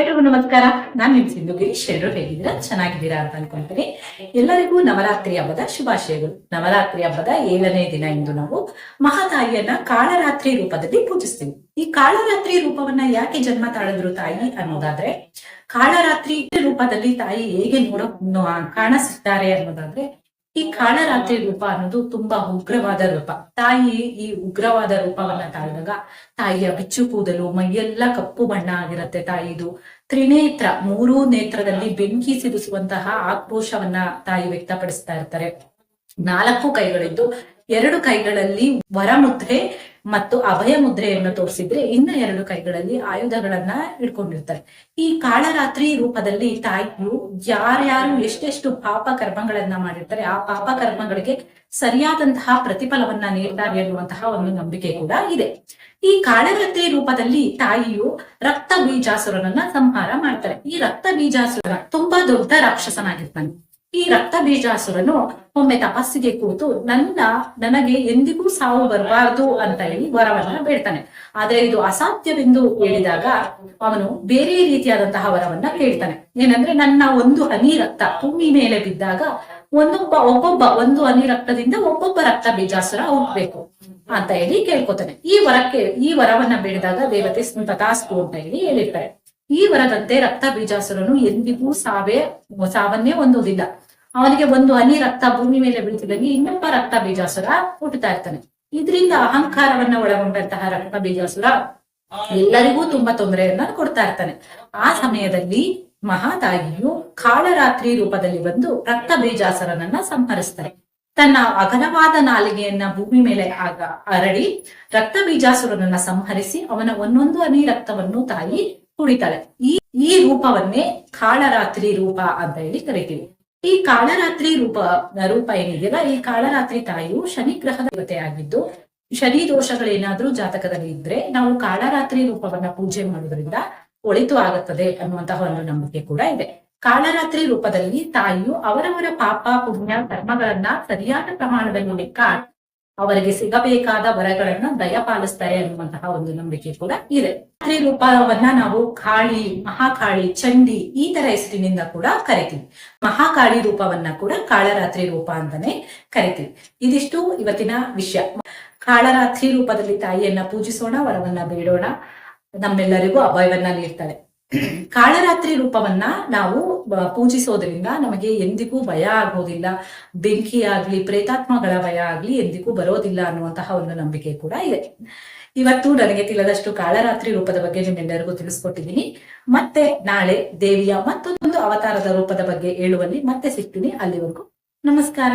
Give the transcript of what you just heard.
ಎಲ್ರಿಗೂ ನಮಸ್ಕಾರ. ನಾನು ನಿಮ್ ಸಿಂಧು ಗಿರೀಶ್. ಎಲ್ರು ಹೇಗಿದ್ದೀರಾ? ಚೆನ್ನಾಗಿದ್ದೀರಾ ಅಂತ ಅನ್ಕೊಂತೀನಿ. ಎಲ್ಲರಿಗೂ ನವರಾತ್ರಿ ಹಬ್ಬದ ಶುಭಾಶಯಗಳು. ನವರಾತ್ರಿ ಹಬ್ಬದ ಏಳನೇ ದಿನ ಇಂದು ನಾವು ಮಹಾತಾಯಿಯನ್ನ ಕಾಳರಾತ್ರಿ ರೂಪದಲ್ಲಿ ಪೂಜಿಸ್ತೀವಿ. ಈ ಕಾಳರಾತ್ರಿ ರೂಪವನ್ನ ಯಾಕೆ ಜನ್ಮ ತಾಳಿದ್ರು ತಾಯಿ ಅನ್ನೋದಾದ್ರೆ, ಕಾಳರಾತ್ರಿ ರೂಪದಲ್ಲಿ ತಾಯಿ ಹೇಗೆ ನೋಡ ಕಾಣಿಸುತ್ತಾರೆ ಅನ್ನೋದಾದ್ರೆ ಈ ಕಾಳರಾತ್ರಿ ರೂಪ ಅನ್ನೋದು ತುಂಬಾ ಉಗ್ರವಾದ ರೂಪ. ತಾಯಿ ಈ ಉಗ್ರವಾದ ರೂಪವನ್ನ ತಾಳಿದಾಗ ತಾಯಿಯ ಬಿಚ್ಚು ಕೂದಲು, ಮೈಯೆಲ್ಲ ಕಪ್ಪು ಬಣ್ಣ ಆಗಿರತ್ತೆ ತಾಯಿದು. ತ್ರಿನೇತ್ರ, ಮೂರೂ ನೇತ್ರದಲ್ಲಿ ಬೆಂಕಿ ಸಿಡಿಸುವಂತಹ ಆಕ್ರೋಶವನ್ನ ತಾಯಿ ವ್ಯಕ್ತಪಡಿಸ್ತಾ ಇರ್ತಾರೆ. ನಾಲ್ಕು ಕೈಗಳಿದ್ದು ಎರಡು ಕೈಗಳಲ್ಲಿ ವರಮುದ್ರೆ ಮತ್ತು ಅಭಯ ಮುದ್ರೆಯನ್ನು ತೋರಿಸಿದ್ರೆ ಇನ್ನ ಎರಡು ಕೈಗಳಲ್ಲಿ ಆಯುಧಗಳನ್ನ ಇಟ್ಕೊಂಡಿರ್ತಾರೆ ಈ ಕಾಳರಾತ್ರಿ ರೂಪದಲ್ಲಿ ತಾಯಿಯು ಯಾರ್ಯಾರು ಎಷ್ಟೆಷ್ಟು ಪಾಪ ಕರ್ಮಗಳನ್ನ ಮಾಡಿರ್ತಾರೆ, ಆ ಪಾಪ ಕರ್ಮಗಳಿಗೆ ಸರಿಯಾದಂತಹ ಪ್ರತಿಫಲವನ್ನ ನೀಡ್ತಾರೆ ಎನ್ನುವಂತಹ ಒಂದು ನಂಬಿಕೆ ಕೂಡ ಇದೆ. ಈ ಕಾಳರಾತ್ರಿ ರೂಪದಲ್ಲಿ ತಾಯಿಯು ರಕ್ತ ಬೀಜಾಸುರನನ್ನ ಸಂಹಾರ ಮಾಡ್ತಾರೆ. ಈ ರಕ್ತ ಬೀಜಾಸುರ ತುಂಬಾ ದೊಡ್ಡ ರಾಕ್ಷಸನಾಗಿರ್ತಾನೆ. ಈ ರಕ್ತ ಬೀಜಾಸುರನು ಒಮ್ಮೆ ತಪಸ್ಸಿಗೆ ಕೂತು ನನ್ನ ನನಗೆ ಎಂದಿಗೂ ಸಾವು ಬರಬಾರದು ಅಂತ ಹೇಳಿ ವರವನ್ನ ಬೇಡ್ತಾನೆ ಆದ್ರೆ ಇದು ಅಸಾಧ್ಯವೆಂದು ಹೇಳಿದಾಗ ಅವನು ಬೇರೆ ರೀತಿಯಾದಂತಹ ವರವನ್ನ ಕೇಳ್ತಾನೆ. ಏನಂದ್ರೆ, ನನ್ನ ಒಂದು ಹನಿ ರಕ್ತ ಭೂಮಿ ಮೇಲೆ ಬಿದ್ದಾಗ ಒಂದೊಬ್ಬ, ಒಬ್ಬೊಬ್ಬ ಒಂದು ಹನಿ ರಕ್ತದಿಂದ ಒಬ್ಬೊಬ್ಬ ರಕ್ತ ಬೀಜಾಸುರ ಹೋಗ್ಬೇಕು ಅಂತ ಹೇಳಿ ಕೇಳ್ಕೊತಾನೆ. ಈ ವರಕ್ಕೆ, ಈ ವರವನ್ನ ಬೇಡಿದಾಗ ದೇವತೆ ತಥಾಸ್ತು ಅಂತ ಹೇಳಿ ಹೇಳಿರ್ತಾರೆ. ಈ ವರದಂತೆ ರಕ್ತ ಬೀಜಾಸುರನು ಎಂದಿಗೂ ಸಾವೇ, ಸಾವನ್ನೇ ಹೊಂದುವುದಿಲ್ಲ. ಅವನಿಗೆ ಒಂದು ಹನಿ ರಕ್ತ ಭೂಮಿ ಮೇಲೆ ಬೀಳ್ತಿದ್ದಂಗೆ ಇನ್ನೊಬ್ಬ ರಕ್ತ ಬೀಜಾಸುರ ಹುಟ್ಟುತ್ತಾ ಇರ್ತಾನೆ. ಇದರಿಂದ ಅಹಂಕಾರವನ್ನ ಒಳಗೊಂಡಂತಹ ರಕ್ತ ಬೀಜಾಸುರ ಎಲ್ಲರಿಗೂ ತುಂಬಾ ತೊಂದರೆಯನ್ನ ಕೊಡ್ತಾ ಇರ್ತಾನೆ. ಆ ಸಮಯದಲ್ಲಿ ಮಹಾತಾಯಿಯು ಕಾಳರಾತ್ರಿ ರೂಪದಲ್ಲಿ ಬಂದು ರಕ್ತ ಬೀಜಾಸುರನನ್ನ ಸಂಹರಿಸ್ತಾರೆ ತನ್ನ ಅಗಲವಾದ ನಾಲಿಗೆಯನ್ನ ಭೂಮಿ ಮೇಲೆ ಆಗ ಅರಳಿ ರಕ್ತ ಬೀಜಾಸುರನನ್ನ ಸಂಹರಿಸಿ ಅವನ ಒಂದೊಂದು ಅನಿ ರಕ್ತವನ್ನು ತಾಯಿ ಕುಡಿತಾಳೆ. ಈ ಈ ರೂಪವನ್ನೇ ಕಾಳರಾತ್ರಿ ರೂಪ ಅಂತ ಹೇಳಿ ಕರಿತೀವಿ. ಈ ಕಾಳರಾತ್ರಿ ರೂಪ ರೂಪ ಏನಿದೆಯಲ್ಲ, ಈ ಕಾಳರಾತ್ರಿ ತಾಯಿಯು ಶನಿ ಗ್ರಹದ ದೇವತೆ ಆಗಿದ್ದು, ಶನಿ ದೋಷಗಳೇನಾದ್ರೂ ಜಾತಕದಲ್ಲಿ ಇದ್ರೆ ನಾವು ಕಾಳರಾತ್ರಿ ರೂಪವನ್ನ ಪೂಜೆ ಮಾಡೋದ್ರಿಂದ ಒಳಿತು ಆಗುತ್ತದೆ ಅನ್ನುವಂತಹ ಒಂದು ನಂಬಿಕೆ ಕೂಡ ಇದೆ. ಕಾಳರಾತ್ರಿ ರೂಪದಲ್ಲಿ ತಾಯಿಯು ಅವರವರ ಪಾಪ, ಪುಣ್ಯ, ಕರ್ಮಗಳನ್ನ ಸರಿಯಾದ ಪ್ರಮಾಣದಲ್ಲಿ ಲೆಕ್ಕ ಅವರಿಗೆ ಸಿಗಬೇಕಾದ ವರಗಳನ್ನ ದಯಪಾಲಿಸ್ತಾರೆ ಅನ್ನುವಂತಹ ಒಂದು ನಂಬಿಕೆ ಕೂಡ ಇದೆ. ರಾತ್ರಿ ರೂಪವನ್ನ ನಾವು ಕಾಳಿ ಮಹಾಕಾಳಿ ಚಂಡಿ ಈ ತರ ಹೆಸರಿನಿಂದ ಕೂಡ ಕರಿತೀವಿ. ಮಹಾಕಾಳಿ ರೂಪವನ್ನ ಕೂಡ ಕಾಳರಾತ್ರಿ ರೂಪ ಅಂತಾನೆ ಕರಿತೀವಿ. ಇದಿಷ್ಟು ಇವತ್ತಿನ ವಿಷಯ. ಕಾಳರಾತ್ರಿ ರೂಪದಲ್ಲಿ ತಾಯಿಯನ್ನ ಪೂಜಿಸೋಣ, ವರವನ್ನ ಬೇಡೋಣ. ನಮ್ಮೆಲ್ಲರಿಗೂ ಅಭಯವನ್ನ ನೀಡ್ತಾಳೆ. ಕಾಳರಾತ್ರಿ ರೂಪವನ್ನ ನಾವು ಪೂಜಿಸೋದ್ರಿಂದ ನಮಗೆ ಎಂದಿಗೂ ಭಯ ಆಗೋದಿಲ್ಲ. ಬೆಂಕಿ ಆಗ್ಲಿ, ಪ್ರೇತಾತ್ಮಗಳ ಭಯ ಆಗ್ಲಿ ಎಂದಿಗೂ ಬರೋದಿಲ್ಲ ಅನ್ನುವಂತಹ ಒಂದು ನಂಬಿಕೆ ಕೂಡ ಇದೆ. ಇವತ್ತು ನನಗೆ ತಿಳಿದಷ್ಟು ಕಾಳರಾತ್ರಿ ರೂಪದ ಬಗ್ಗೆ ನಿಮ್ಮೆಲ್ಲರಿಗೂ ತಿಳಿಸ್ಕೊಟ್ಟಿದ್ದೀನಿ. ಮತ್ತೆ ನಾಳೆ ದೇವಿಯ ಮತ್ತೊಂದು ಅವತಾರದ ರೂಪದ ಬಗ್ಗೆ ಹೇಳುವಲ್ಲಿ ಮತ್ತೆ ಸಿಗ್ತೀನಿ. ಅಲ್ಲಿವರೆಗೂ ನಮಸ್ಕಾರ.